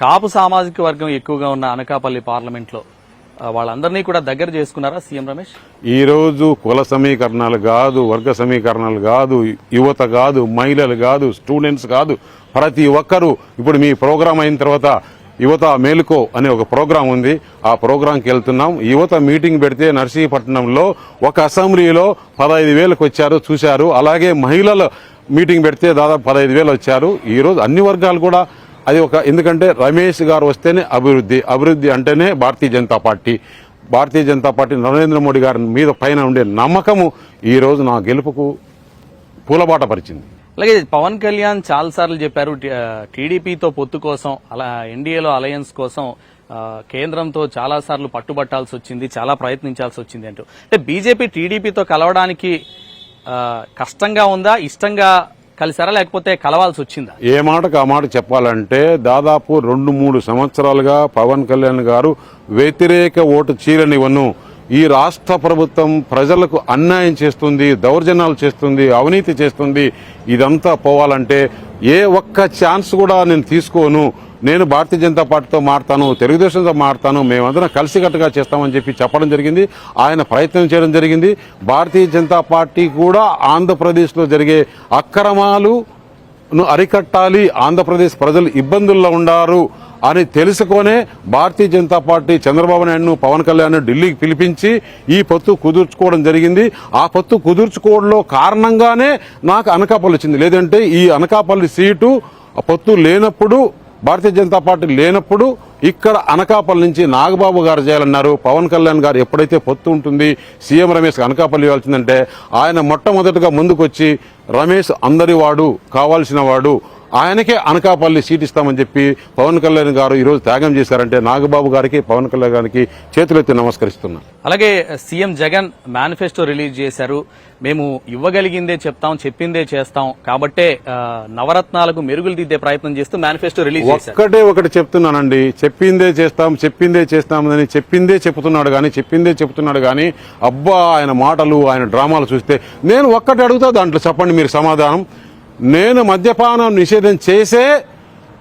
కాపు సామాజిక వర్గం ఎక్కువగా ఉన్న అనకాపల్లి పార్లమెంట్లో వాళ్ళందరినీ కూడా దగ్గర చేసుకున్నారా సీఎం రమేష్? ఈ రోజు కుల సమీకరణాలు కాదు వర్గ సమీకరణాలు కాదు యువత కాదు మహిళలు కాదు స్టూడెంట్స్ కాదు ప్రతి ఒక్కరూ ఇప్పుడు మీ ప్రోగ్రాం అయిన తర్వాత యువత మేలుకో అనే ఒక ప్రోగ్రాం ఉంది. ఆ ప్రోగ్రాంకి వెళ్తున్నాం. యువత మీటింగ్ పెడితే నర్సీపట్నంలో ఒక అసెంబ్లీలో పదహైదు వేలకు వచ్చారు చూశారు. అలాగే మహిళల మీటింగ్ పెడితే దాదాపు పదహైదు వేలు వచ్చారు. ఈరోజు అన్ని వర్గాలు కూడా అది ఒక ఎందుకంటే రమేష్ గారు వస్తేనే అభివృద్ధి అభివృద్ధి అంటేనే భారతీయ జనతా పార్టీ. భారతీయ జనతా పార్టీ నరేంద్ర మోడీ గారి మీద పైన ఉండే నమ్మకము ఈ రోజు నా గెలుపుకు పూలబాట పరిచింది. అలాగే పవన్ కళ్యాణ్ చాలా సార్లు చెప్పారు టీడీపీతో పొత్తు కోసం అలా ఎన్డీఏలో అలయన్స్ కోసం కేంద్రంతో చాలా సార్లు పట్టుబట్టాల్సి వచ్చింది చాలా ప్రయత్నించాల్సి వచ్చింది అంటూ. అంటే బీజేపీ టీడీపీతో కలవడానికి కష్టంగా ఉందా ఇష్టంగా కలిసారా లేకపోతే కలవాల్సి వచ్చిందా? ఏ మాటకు ఆ మాట చెప్పాలంటే దాదాపు రెండు మూడు సంవత్సరాలుగా పవన్ కళ్యాణ్ గారు వ్యతిరేక ఓటు చీరనివ్వను. ఈ రాష్ట్ర ప్రభుత్వం ప్రజలకు అన్యాయం చేస్తుంది దౌర్జన్యాలు చేస్తుంది అవినీతి చేస్తుంది. ఇదంతా పోవాలంటే ఏ ఒక్క ఛాన్స్ కూడా నేను తీసుకోను. నేను భారతీయ జనతా పార్టీతో మారుతాను తెలుగుదేశంతో మారుతాను మేమందరం కలిసికట్టుగా చేస్తామని చెప్పి చెప్పడం జరిగింది. ఆయన ప్రయత్నం చేయడం జరిగింది. భారతీయ జనతా పార్టీ కూడా ఆంధ్రప్రదేశ్లో జరిగే అక్రమాలు ను అరికట్టాలి ఆంధ్రప్రదేశ్ ప్రజలు ఇబ్బందుల్లో ఉండారు అని తెలుసుకొనే భారతీయ జనతా పార్టీ చంద్రబాబు నాయుడును పవన్ కళ్యాణ్ ఢిల్లీకి పిలిపించి ఈ పొత్తు కుదుర్చుకోవడం జరిగింది. ఆ పొత్తు కుదుర్చుకోవడంలో కారణంగానే నాకు అనకాపల్లి వచ్చింది. లేదంటే ఈ అనకాపల్లి సీటు ఆ పొత్తు లేనప్పుడు భారతీయ జనతా పార్టీ లేనప్పుడు ఇక్కడ అనకాపల్లి నుంచి నాగబాబు గారు చేయాలన్నారు. పవన్ కళ్యాణ్ గారు ఎప్పుడైతే పొత్తు ఉంటుంది సీఎం రమేష్ అనకాపల్లి ఇవ్వాల్సిందంటే ఆయన మొట్టమొదటిగా ముందుకొచ్చి రమేష్ అందరి వాడు కావాల్సిన వాడు ఆయనకే అనకాపల్లి సీట్ ఇస్తామని చెప్పి పవన్ కళ్యాణ్ గారు ఈరోజు త్యాగం చేశారంటే నాగబాబు గారికి పవన్ కళ్యాణ్ గారికి చేతులెత్తి నమస్కరిస్తున్నా. అలాగే సీఎం జగన్ మేనిఫెస్టో రిలీజ్ చేశారు. మేము ఇవ్వగలిగిందే చెప్తాం చెప్పిందే చేస్తాం. కాబట్టే నవరత్నాలకు మెరుగులు దిద్దే ప్రయత్నం చేస్తూ మేనిఫెస్టో రిలీజ్ ఒక్కటే ఒకటి చెప్తున్నానండి. చెప్పిందే చేస్తాం చెప్పిందే చేస్తామని చెప్పిందే చెప్తున్నాడు కానీ చెప్పిందే చెప్తున్నాడు కానీ అబ్బా ఆయన మాటలు ఆయన డ్రామాలు చూస్తే నేను ఒక్కటి అడుగుతా దాంట్లో చెప్పండి మీరు సమాధానం. నేను మద్యపానం నిషేధం చేసే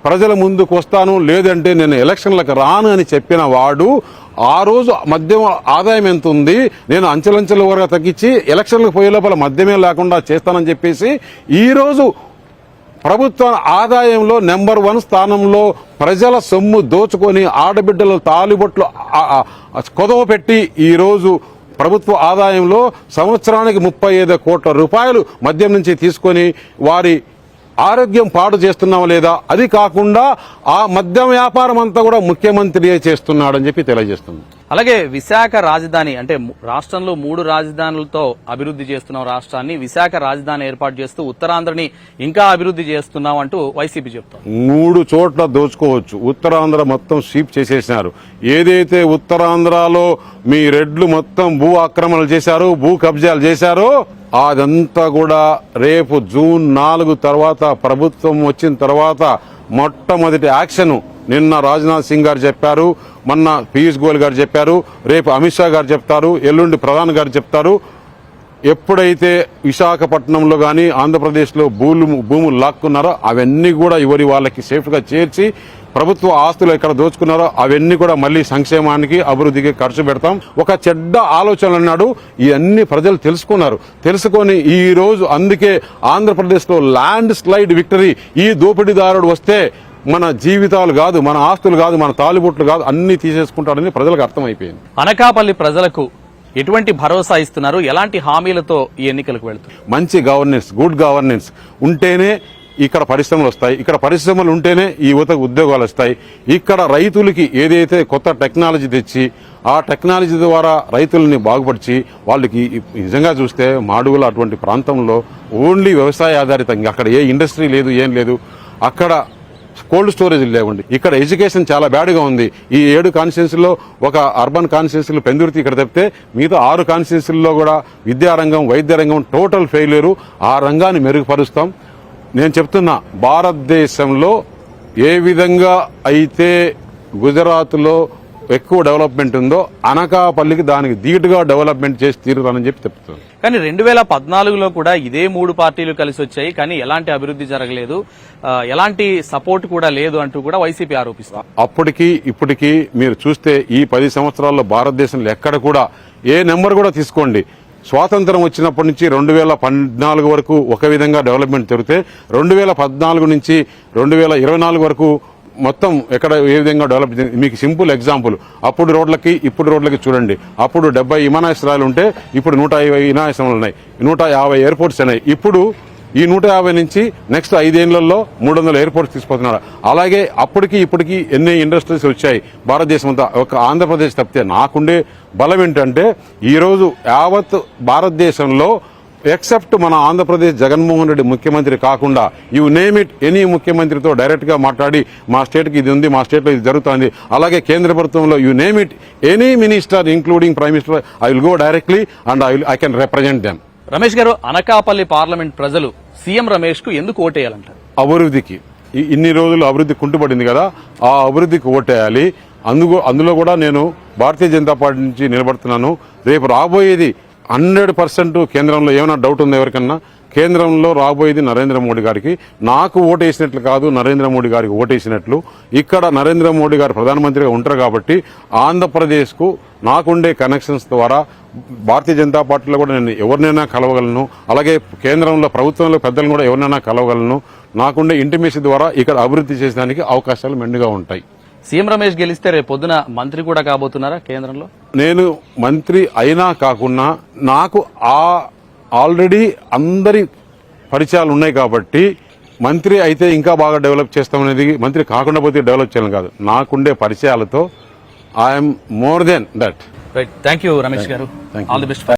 ప్రజల ముందుకు వస్తాను లేదంటే నేను ఎలక్షన్లకు రాను అని చెప్పిన వాడు ఆ రోజు మద్యం ఆదాయం ఎంత ఉంది నేను అంచెలంచెల వరకు తగ్గించి ఎలక్షన్లకు పోయే లోపల మద్యమే లేకుండా చేస్తానని చెప్పేసి ఈరోజు ప్రభుత్వ ఆదాయంలో నెంబర్ వన్ స్థానంలో ప్రజల సొమ్ము దోచుకొని ఆడబిడ్డల తాలిబొట్లు కొదవ పెట్టి ఈరోజు ప్రభుత్వ ఆదాయంలో సంవత్సరానికి ముప్పై ఐదు కోట్ల రూపాయలు మద్యం నుంచి తీసుకొని వారి ఆరోగ్యం పాడు చేస్తున్నావా లేదా? అది కాకుండా ఆ మద్యం వ్యాపారం అంతా కూడా ముఖ్యమంత్రియే చేస్తున్నాడని చెప్పి తెలియజేస్తుంది. అలాగే విశాఖ రాజధాని అంటే రాష్ట్రంలో మూడు రాజధానులతో అభివృద్ధి చేస్తున్నాం రాష్ట్రాన్ని. విశాఖ రాజధాని ఏర్పాటు చేస్తూ ఉత్తరాంధ్రని ఇంకా అభివృద్ధి చేస్తున్నాం అంటూ వైసీపీ చెప్తోంది. మూడు చోట్ల దోచుకోవచ్చు. ఉత్తరాంధ్ర మొత్తం స్వీప్ చేసేసినారు. ఏదైతే ఉత్తరాంధ్రలో మీ రెడ్లు మొత్తం భూ ఆక్రమణలు చేశారో భూ కబ్జాలు చేశారో అదంతా కూడా రేపు జూన్ నాలుగు తర్వాత ప్రభుత్వం వచ్చిన తర్వాత మొట్టమొదటి యాక్షన్ నిన్న రాజ్నాథ్ సింగ్ గారు చెప్పారు మొన్న పీయూష్ గోయల్ గారు చెప్పారు రేపు అమిత్ షా గారు చెప్తారు ఎల్లుండి ప్రధాని గారు చెప్తారు. ఎప్పుడైతే విశాఖపట్నంలో కానీ ఆంధ్రప్రదేశ్లో భూములు భూములు లాక్కున్నారో అవన్నీ కూడా ఎవరి వాళ్ళకి సేఫ్గా చేర్చి ప్రభుత్వ ఆస్తులు ఎక్కడ దోచుకున్నారో అవన్నీ కూడా మళ్ళీ సంక్షేమానికి అభివృద్ధికి ఖర్చు పెడతాం. ఒక చెడ్డ ఆలోచనలు అన్నాడు. ఇవన్నీ ప్రజలు తెలుసుకున్నారు. తెలుసుకొని ఈ రోజు అందుకే ఆంధ్రప్రదేశ్లో ల్యాండ్ స్లైడ్ విక్టరీ ఈ దోపిడీదారుడు వస్తే మన జీవితాలు కాదు మన ఆస్తులు కాదు మన తాలిబొట్లు కాదు అన్ని తీసేసుకుంటాడని ప్రజలకు అర్థమైపోయింది. అనకాపల్లి ప్రజలకు ఎటువంటి భరోసా ఇస్తున్నారు? ఎలాంటి హామీలతో ఈ ఎన్నికలకు వెళ్తున్నారు? మంచి గవర్నెన్స్ గుడ్ గవర్నెన్స్ ఉంటేనే ఇక్కడ పరిశ్రమలు వస్తాయి. ఇక్కడ పరిశ్రమలు ఉంటేనే ఈ యువతకు ఉద్యోగాలు వస్తాయి. ఇక్కడ రైతులకి ఏదైతే కొత్త టెక్నాలజీ తెచ్చి ఆ టెక్నాలజీ ద్వారా రైతుల్ని బాగుపరిచి వాళ్ళకి నిజంగా చూస్తే మాడుగుల అటువంటి ప్రాంతంలో ఓన్లీ వ్యవసాయ ఆధారితంగా అక్కడ ఏ ఇండస్ట్రీ లేదు ఏం లేదు అక్కడ కోల్డ్ స్టోరేజ్ లేవండి. ఇక్కడ ఎడ్యుకేషన్ చాలా బ్యాడ్గా ఉంది. ఈ ఏడు కాన్స్టిట్యున్సీలో ఒక అర్బన్ కాన్స్టిట్యున్సీలో పెందుర్తి ఇక్కడ తప్పితే మిగతా ఆరు కాన్స్టిట్యున్సీల్లో కూడా విద్యారంగం వైద్య రంగం టోటల్ ఫెయిల్యూరు. ఆ రంగాన్ని మెరుగుపరుస్తాం. నేను చెప్తున్నా భారతదేశంలో ఏ విధంగా అయితే గుజరాత్లో ఎక్కువ డెవలప్మెంట్ ఉందో అనకాపల్లికి దానికి ధీటుగా డెవలప్మెంట్ చేసి తీరుతానని చెప్పి చెప్తాను కానీ రెండు వేల పద్నాలుగులో కూడా ఇదే మూడు పార్టీలు కలిసి వచ్చాయి కానీ ఎలాంటి అభివృద్ధి జరగలేదు. ఎలాంటి సపోర్ట్ కూడా లేదు అంటూ కూడా వైసీపీ ఆరోపిస్తారు అప్పటికి ఇప్పటికి మీరు చూస్తే ఈ పది సంవత్సరాల్లో భారతదేశంలో ఎక్కడ కూడా ఏ నెంబర్ కూడా తీసుకోండి. స్వాతంత్రం వచ్చినప్పటి నుంచి రెండు వేల పద్నాలుగు వరకు ఒక విధంగా డెవలప్మెంట్ జరిగితే రెండు వేల పద్నాలుగు నుంచి రెండు వేల ఇరవై నాలుగు వరకు మొత్తం ఎక్కడ ఏ విధంగా డెవలప్ మీకు సింపుల్ ఎగ్జాంపుల్. అప్పుడు రోడ్లకి ఇప్పుడు రోడ్లకి చూడండి. అప్పుడు డెబ్బై విమానాశ్రయాలు ఉంటే ఇప్పుడు నూట ఇరవై విమానాశ్రయాలు ఉన్నాయి. నూట యాభై ఎయిర్పోర్ట్స్ ఉన్నాయి. ఇప్పుడు ఈ నూట యాభై నుంచి నెక్స్ట్ ఐదేళ్ళలో మూడు వందల ఎయిర్పోర్ట్స్ తీసుకుపోతున్నారు. అలాగే అప్పటికి ఇప్పటికి ఎన్ని ఇండస్ట్రీస్ వచ్చాయి. భారతదేశం అంతా ఒక ఆంధ్రప్రదేశ్ తప్పితే నాకుండే బలం ఏంటంటే ఈరోజు యావత్ భారతదేశంలో ఎక్సెప్ట్ మన ఆంధ్రప్రదేశ్ జగన్మోహన్ రెడ్డి ముఖ్యమంత్రి కాకుండా యు నేమ్ ఇట్ ఎనీ ముఖ్యమంత్రితో డైరెక్ట్గా మాట్లాడి మా స్టేట్కి ఇది ఉంది మా స్టేట్లో ఇది జరుగుతుంది అలాగే కేంద్ర ప్రభుత్వంలో you name it any minister including prime minister I will go directly and I I can represent them Ramesh garu Anakapalli parliament ప్రజలు సీఎం రమేష్కు ఎందుకు ఓటేయాలంటారు? అభివృద్ధికి. ఈ- ఇన్ని రోజులు అభివృద్ధి కుంటుపడింది కదా ఆ అభివృద్ధికి ఓటేయాలి. అందుకు అందులో కూడా నేను భారతీయ జనతా పార్టీ నుంచి నిలబడుతున్నాను. రేపు రాబోయేది హండ్రెడ్ పర్సెంట్ కేంద్రంలో ఏమైనా డౌట్ ఉందా ఎవరికన్నా? కేంద్రంలో రాబోయేది నరేంద్ర మోడీ గారికి. నాకు ఓటేసినట్లు కాదు నరేంద్ర మోడీ గారికి ఓటేసినట్లు. ఇక్కడ నరేంద్ర మోడీ గారు ప్రధానమంత్రిగా ఉంటారు కాబట్టి ఆంధ్రప్రదేశ్కు నాకుండే కనెక్షన్స్ ద్వారా భారతీయ జనతా పార్టీలో కూడా నేను ఎవరినైనా కలవగలను అలాగే కేంద్రంలో ప్రభుత్వంలో పెద్దలను కూడా ఎవరినైనా కలవగలను. నాకుండే ఇంటిమేషన్ ద్వారా ఇక్కడ అభివృద్ధి చేసేదానికి అవకాశాలు మెండుగా ఉంటాయి. సీఎం రమేష్ గెలిస్తే రేపు పొద్దున మంత్రి కూడా కాబోతున్నారా కేంద్రంలో? నేను మంత్రి అయినా కాకుండా నాకు ఆ ఆల్రెడీ అందరి పరిచయాలు ఉన్నాయి కాబట్టి మంత్రి అయితే ఇంకా బాగా డెవలప్ చేస్తామనేది మంత్రి కాకుండా పోతే డెవలప్ చేయడం కాదు. నాకుండే పరిచయాలతో I'm more than that right thank you Ramesh garu. Thank you. All the best